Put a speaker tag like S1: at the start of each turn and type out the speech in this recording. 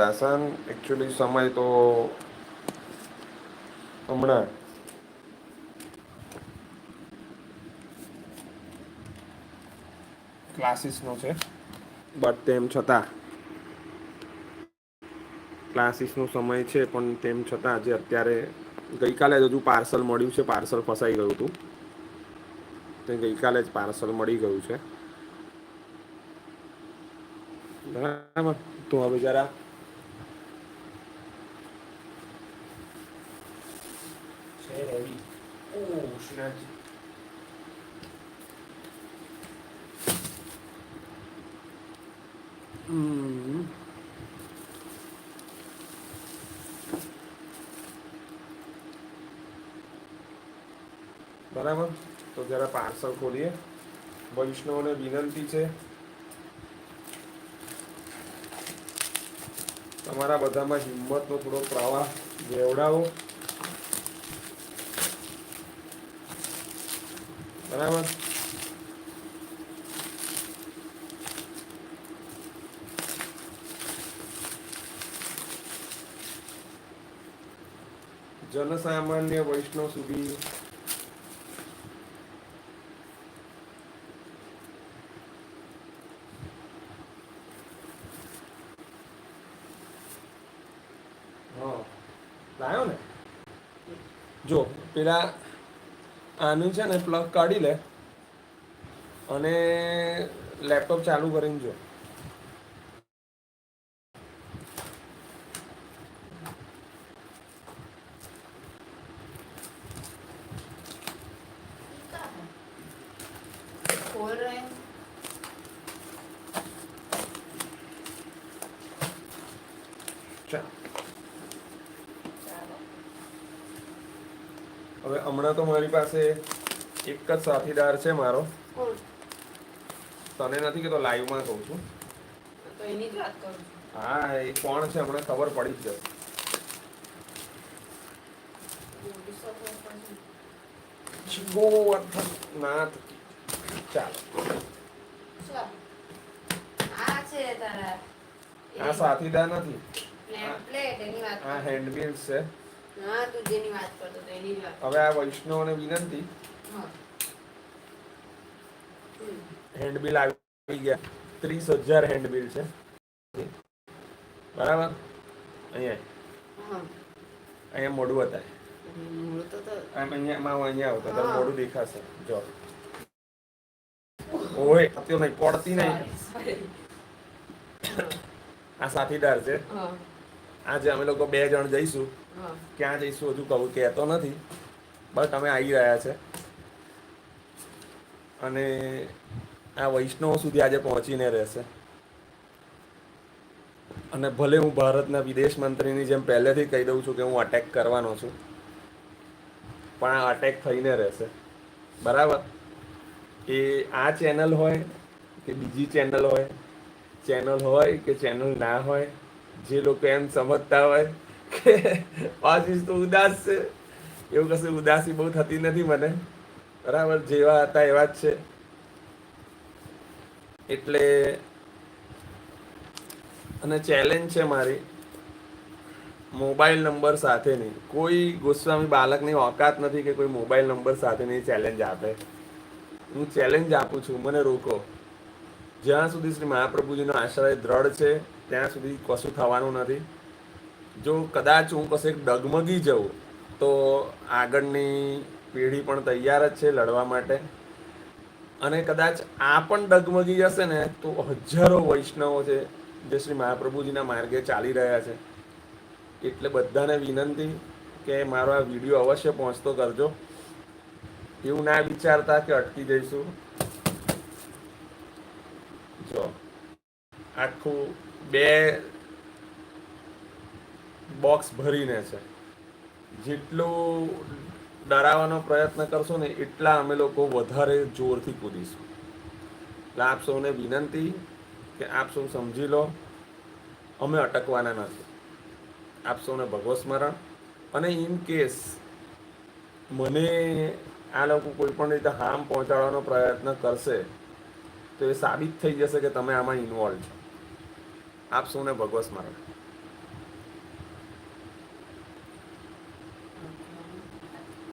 S1: દાસન actually સમય તો હમણાં. ક્લાસીસનો છે. બટ તેમ છતાં ક્લાસીસનો સમય છે પણ તેમ છતાં આજે અત્યારે ગઈકાલે જ હજુ પાર્સલ મળ્યું છે પાર્સલ ફસાઈ ગયું હતું. તે ગઈકાલે જ પાર્સલ મળી ગયું છે. બરાબર? તો હવે જરા છે રેડી ઓ શ્રીનાથજી હમ બરાબર તો જરા પાર્સલ ખોલીએ વૈષ્ણવને વિનંતી છે તમારા બધામાં હિંમતનો થોડો પ્રવાહ જેવડાવો બરાબર? જનસામાન્ય વૈષ્ણવ સુધી લાયો ને? જો પેલા આનું છે ને પ્લગ કાઢી લે અને લેપટોપ ચાલુ કરીને જો.
S2: खोल
S1: હવે હમણાં તો મારી પાસે એક જ સાથીદાર છે મારો. તને નથી કે તો લાઈવમાં કહું છું. હા એ કોણ છે હમણાં ખબર પડી જ જશે ગોવર્ધનનાથ ચાલો.
S2: આ
S1: સાથીદાર નથી.
S2: કરું.
S1: હેન્ડબિલ્સ છે.
S2: હા તું જેની વાત કરતો તો એની જ વાત
S1: હવે આ વૈષ્ણવને વિનંતી. હેન્ડબિલ આવી ગયા. ત્રીસ હજાર હેન્ડબિલ છે. બરાબર? અહીંયા. અહીંયા મોઢું
S2: તો તો
S1: આમ અહીંયા માં અહીંયા આવતો
S2: હા.
S1: મોઢું દેખાશે. જો. ઓય અત્યો નહીં પડતી નહીં. આ સાથીદાર છે.
S2: હા.
S1: આજે અમે લોકો બે જણ જઈશું. ક્યાં જઈશું હજુ કહું કહેતો નથી. બટ અમે આવી રહ્યા છે. અને આ વૈષ્ણવ સુધી આજે પહોંચીને રહેશે. અને ભલે હું ભારતના વિદેશ મંત્રીની જેમ પહેલેથી કહી દઉં છું કે હું અટેક કરવાનો છું. પણ આ અટેક થઈને રહેશે. બરાબર? એ આ ચેનલ હોય કે બીજી ચેનલ હોય? ચેનલ હોય કે ચેનલ ના હોય? જે લોકો એમ સમજતા હોય કે આશીષ તો ઉદાસ છે. એવું કશું ઉદાસી બહુ થતી નથી મને. બરાબર, જેવા હતા એવા જ છે. એટલે અને ચેલેન્જ છે મારી મોબાઈલ નંબર સાથેની. કોઈ ગોસ્વામી બાળકની ઓકાત નથી કે કોઈ મોબાઈલ નંબર સાથેની ચેલેન્જ આપે. હું ચેલેન્જ આપું છું. મને રોકો. જ્યાં સુધી શ્રી મહાપ્રભુજીનો આશ્રય દ્રઢ છે, ત્યાં સુધી કશું થવાનું નથી. જો કદાચ હું કશેક ડગમગી જાઉં, તો આગળની પેઢી પણ તૈયાર જ છે લડવા માટે. અને કદાચ આ પણ ડગમગી જશે ને, તો હજારો વૈષ્ણવો છે જે શ્રી મહાપ્રભુજીના માર્ગે ચાલી રહ્યા છે. એટલે બધાને વિનંતી કે મારો આ વીડિયો અવશ્ય પહોંચતો કરજો. એવું ના વિચારતા કે અટકી જઈશું જો આખું બે બોક્સ ભરીને છે. જેટલું ડરાવવાનો પ્રયત્ન કરશો ને એટલા અમે લોકો વધારે જોરથી કૂદીશું. એટલે આપ સૌને વિનંતી કે આપ સૌ સમજી લો, અમે અટકવાના નથી. આપ સૌને ભગવત સ્મરણ. અને ઇન કેસ મને આ લોકો કોઈ પણ રીતે હાર્મ પહોંચાડવાનો પ્રયત્ન કરશે, તો એ સાબિત થઈ જશે કે તમે આમાં ઇન્વોલ્વ છો. આપ સૌને ભગવત સ્મરણ.